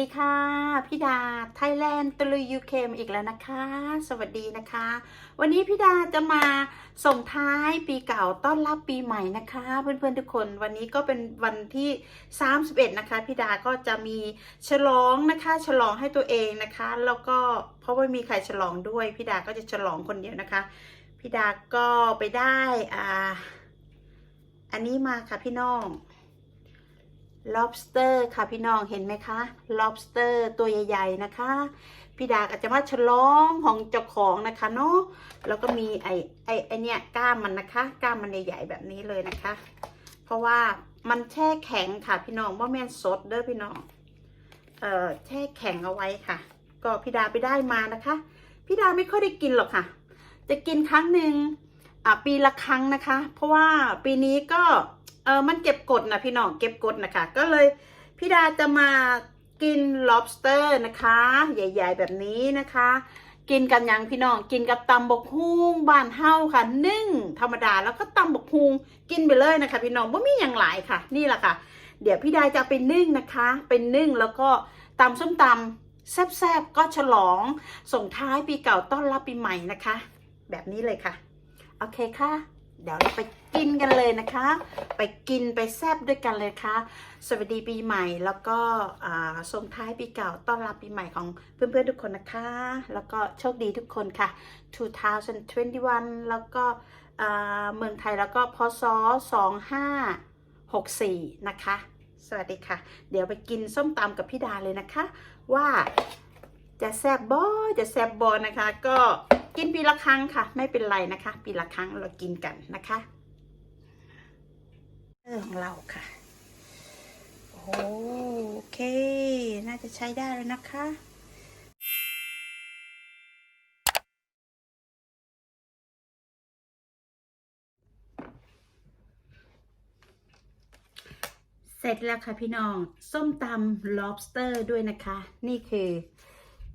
สวัสดีค่ะพี่ดาไทยแลนด์ตะลุยยูเคมอีกแล้วนะคะ สวัสดีนะคะ วันนี้พี่ดาจะมาส่งท้ายปีเก่าต้อนรับปีใหม่นะคะ เพื่อนๆทุกคนวันนี้ก็เป็นวันที่ 31 นะคะพี่ดาก็จะมีฉลองนะคะฉลองให้ตัวเองนะคะ แล้วก็เพราะว่ามีใครฉลองด้วยพี่ดาก็จะฉลองคนเดียวนะคะพี่ดาก็ไปได้อ่าอันนี้มาค่ะพี่น้อง lobster ค่ะพี่น้องเห็นไหมคะ lobster ตัวใหญ่ๆนะคะ พี่ดาอาจจะมาฉลองของเจ้าของนะคะเนาะแล้วก็มีไอไอไอเนี่ยก้ามมันนะคะ ก้ามมันใหญ่ๆแบบนี้เลยนะคะ เพราะว่ามันแช่แข็งค่ะพี่น้องว่าแม่นสดเด้อพี่น้องเอ่อแช่แข็งเอาไว้ค่ะ ก็พี่ดาไปได้มานะคะพี่ดาไม่ค่อยได้กินหรอกค่ะ จะกินครั้งหนึ่งอะปีละครั้งนะคะ เพราะว่าปีนี้ก็ ออมันเก็บกดนะพี่น้องเก็บกดนะคะ ก็เลยพี่ดาจะมากิน lobster นะคะ ใหญ่ ๆ แบบนี้นะคะ กินกันยังพี่น้องกินกับตำบกฮุงบ้านเฮาค่ะนึ่งธรรมดาแล้วก็ตำบกฮุงกินไปเลยนะคะ พี่น้องว่ามีอย่างหลายค่ะ นี่แหละค่ะ เดี๋ยวพี่ดาจะเอาไปนึ่งนะคะเป็นนึ่งแล้วก็ตำส้มตำแซ่บๆก็ฉลองส่งท้ายปีเก่าต้อนรับปีใหม่นะคะ แบบนี้เลยค่ะ โอเคค่ะ เดี๋ยวเราไปกินกันเลยนะคะ ไปกินไปแซบด้วยกันเลยค่ะ สวัสดีปีใหม่แล้วก็ส่งท้ายปีเก่าต้อนรับปีใหม่ของเพื่อนๆทุกคนนะคะ แล้วก็โชคดีทุกคนค่ะ 2021 แล้วก็เมืองไทยแล้วก็พศ 2564 นะคะ สวัสดีค่ะ เดี๋ยวไปกินส้มตำกับพี่ดาเลยนะคะ ว่าจะแซบบอจะแซบบอนะคะก็ กินปีละครั้งค่ะ ไม่เป็นไรนะคะ ปีละครั้งเรากินกันนะคะเรื่องของเราค่ะโอเค น่าจะใช้ได้แล้วนะคะเสร็จแล้วค่ะพี่น้อง ส้มตำ lobster ด้วยนะคะ นี่คือ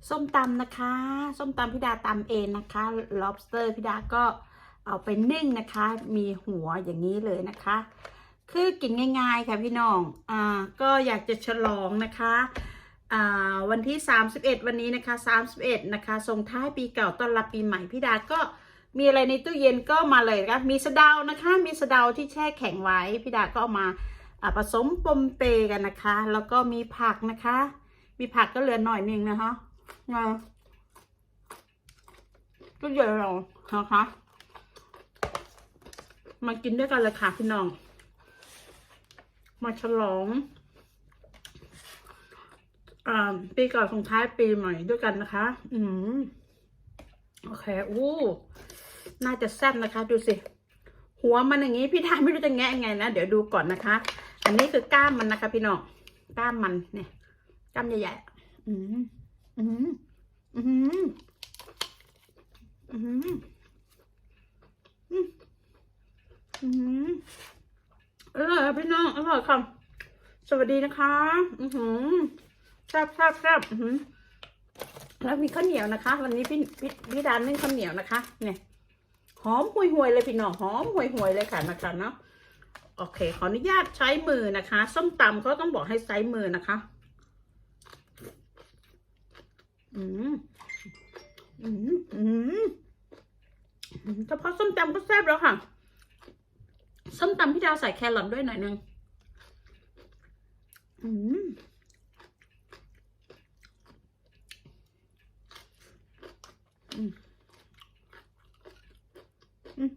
ส้มตำนะคะ ส้มตำพี่ดาตำเองนะคะ lobster พี่ดาก็เอาไปนึ่งนะคะ มีหัวอย่างนี้เลยนะคะ คือกินง่ายๆค่ะพี่น้อง อ่า ก็อยากจะฉลองนะคะ อ่า วันที่ 31 วันนี้นะคะ 31 นะคะส่งท้ายปีเก่าต้อนรับปีใหม่พี่ดาก็มีอะไรในตู้เย็นก็มาเลยนะคะมีสะเดานะคะ มีสะเดาที่แช่แข็งไว้พี่ดาก็เอามาผสมปมเปกันนะคะ แล้วก็มีผักนะคะ มีผักก็เหลือหน่อยนึงนะคะ มาก็เยอะเรานะคะ มากินด้วยกันเลยค่ะพี่น้อง มาฉลองอปีเก่าส่งท้ายปีใหม่ด้วยกันนะคะ อืมโอเค อู้ น่าจะแซ่บนะคะ ดูสิ หัวมันอย่างนี้ พี่ทายไม่รู้จะแงะยังไงนะ เดี๋ยวดูก่อนนะคะ อันนี้คือกล้ามมันนะคะ พี่น้องกล้ามมันเนี่ยกล้ามใหญ่ๆ อืม อืมอืมอืมอืมอืมอร่อยพี่น้องอร่อยค่ะสวัสดีนะคะ อือหือแซ่บแซ่บแซ่บอือหือแล้วมีข้าวเหนียวนะคะ วันนี้พี่พี่พี่ดานนึ่งข้าวเหนียวนะคะ เนี่ยหอมห่วยห่วยๆเลยพี่น้องหอมห่วยห่วยๆเลยค่ะนะคะเนาะโอเค ขออนุญาตใช้มือนะคะ ส้มตำก็ต้องบอกให้ใช้มือนะคะ อืมอืมอืมเฉพาะส้มตำก็แซ่บแล้วค่ะ ส้มตำพี่ดาวใส่แครอทด้วยหน่อยนึงอืมอืมอืม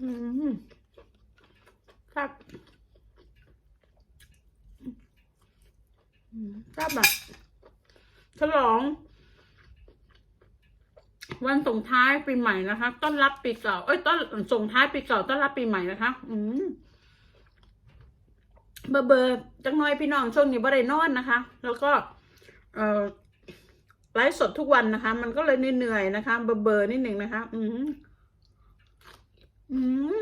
อืมครับ อืมครับฉลอง วันส่งท้ายปีใหม่นะคะ ต้อนรับปีเก่า เอ้ย ต้อนส่งท้ายปีเก่า ต้อนรับปีใหม่นะคะ อืมเบอร์เบอร์จังน้อยพี่น้องช่วงนี้บ่ได้นอนนะคะ แล้วก็ เอ่อไลฟ์สดทุกวันนะคะ มันก็เลยเหนื่อยๆนะคะ เบอร์เบอร์นิดหนึ่งนะคะ อืมอืม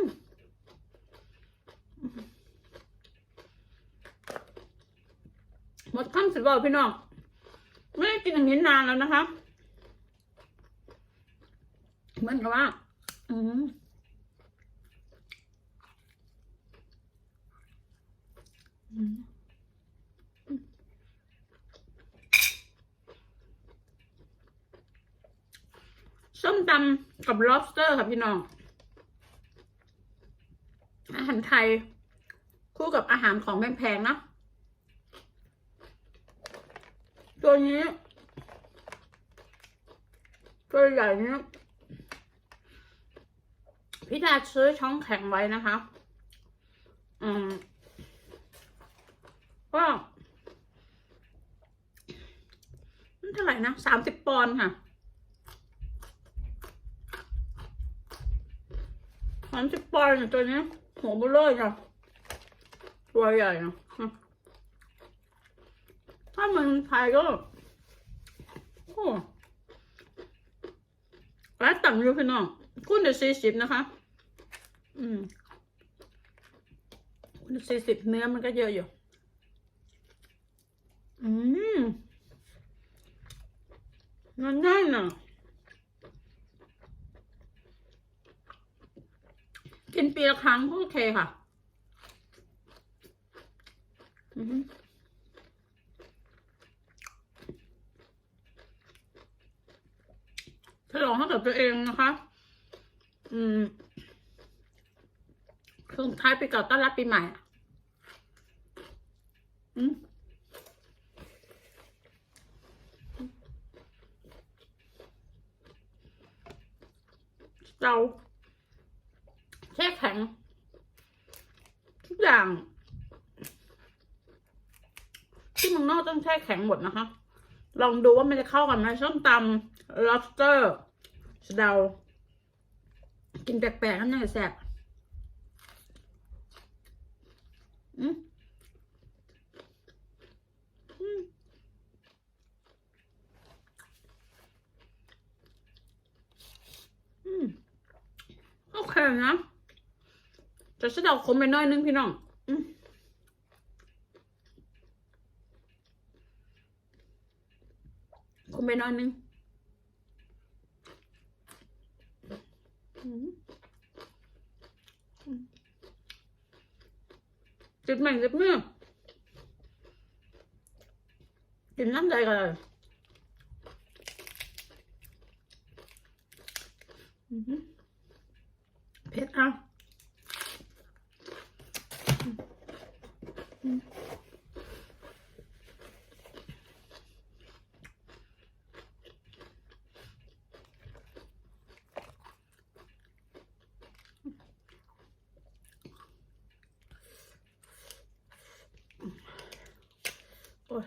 หมดข้าสิบวันพี่น้อง ไม่ได้กินอย่างนี้นานแล้วนะคะ เหมือนกับว่า อืมอืมส้มตำกับ lobster ค่ะพี่น้อง อาหารไทย คู่กับอาหารของแพงๆเนาะ ตัวนี้ตัวใหญ่นี้พี่ดาซื้อช่องแข็งไว้นะคะ อืม ก็เท่าไหร่นะสามสิบปอนด์ค่ะสามสิบปอนด์ตัวนี้หัวเบลเลยจ้ะตัวใหญ่นะ ถ้ามันไทยก็โอ้ร้านต่างอยู่พี่น้องคุณเดี๋ยวสี่สิบนะคะ อืมคุณสี่สิบเนื้อมันก็เยอะอยู่ อืมมันง่ายน่ะกินปีละครั้งก็โอเคค่ะ อืม ฉลองให้กับตัวเองนะคะ อืมช่วงท้ายปีเก่าต้อนรับปีใหม่อะอืมเราแช่แข็ง ทุกอย่าง ที่มืองนอกต้องแช่แข็งหมดนะคะ ลองดูว่ามันจะเข้ากันไหมส้มตำ lobster สเดา กินแปลกๆนั่นน่าจะแซ่บอืมอืมอืมโอเคนะแต่สะเดาคมไปหน้อยนึงพี่น้องอืมคมไปหน้อยนึงอืมอืม ติดใหม่ติดมือกินน้ำใจกันเลยอือหือเผ็ดอะอืม โอ้ย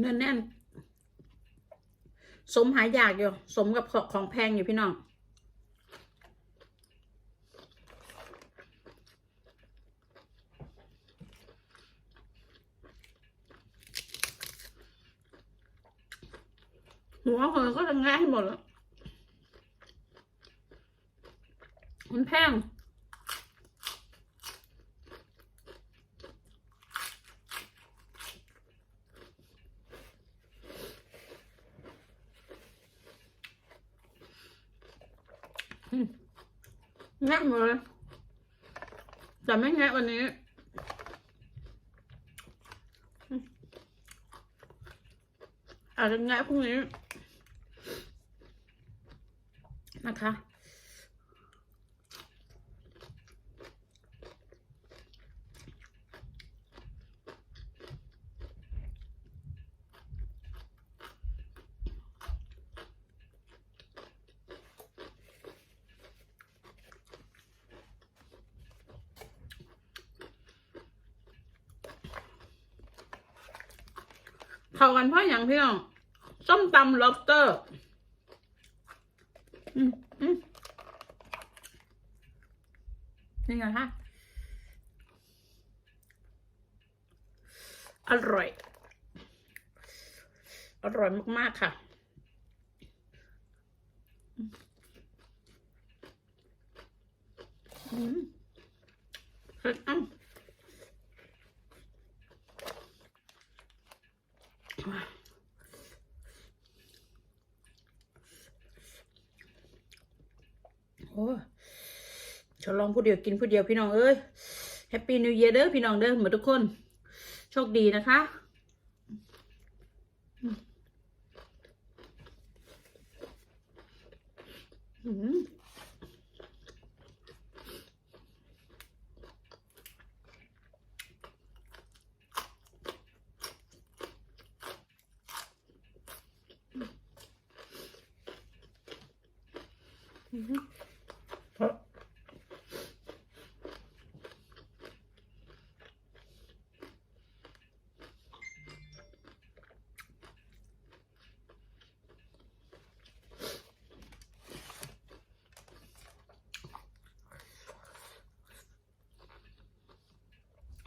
แน่นแน่นๆ สมหายอยากอยู่ สมกับของแพงอยู่พี่น้อง หัวคนก็จะง่ายหมดแล้วมันแพงแงะหมดเลยแต่ไม่แงะวันนี้อืมอาจจะแงะพรุ่งนี้ นะคะ เข้ากันเพราะอย่างพี่น้องส้มตำ lobster อืมอืม นี่ไงฮะ อร่อย อร่อยมาก ๆ ค่ะ อืมเผ็ดอะโอ้ ผู้เดียวกินผู้เดียวพี่น้องเอ้ยแฮปปี้นิวเยียร์เด้อพี่น้องเด้อหมือนทุกคน โชคดีนะคะอืมอืม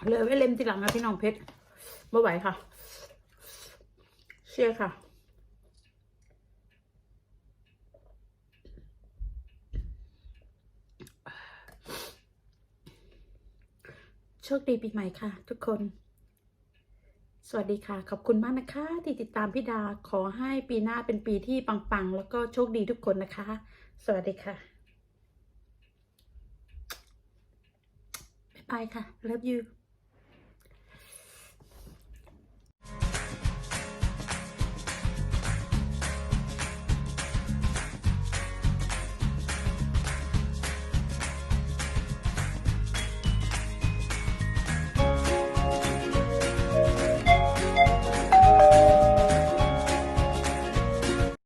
เหลยไว้เล่มทีหลังนะพี่น้องเพชรไม่ไหวค่ะ เชื่อค่ะโชคดีปีใหม่ค่ะ ทุกคน สวัสดีค่ะ ขอบคุณมากนะคะ ที่ติดตามพี่ดาขอให้ปีหน้าเป็นปีที่ปังๆ แล้วก็โชคดีทุกคนนะคะ สวัสดีค่ะ บ๊ายบายค่ะ love you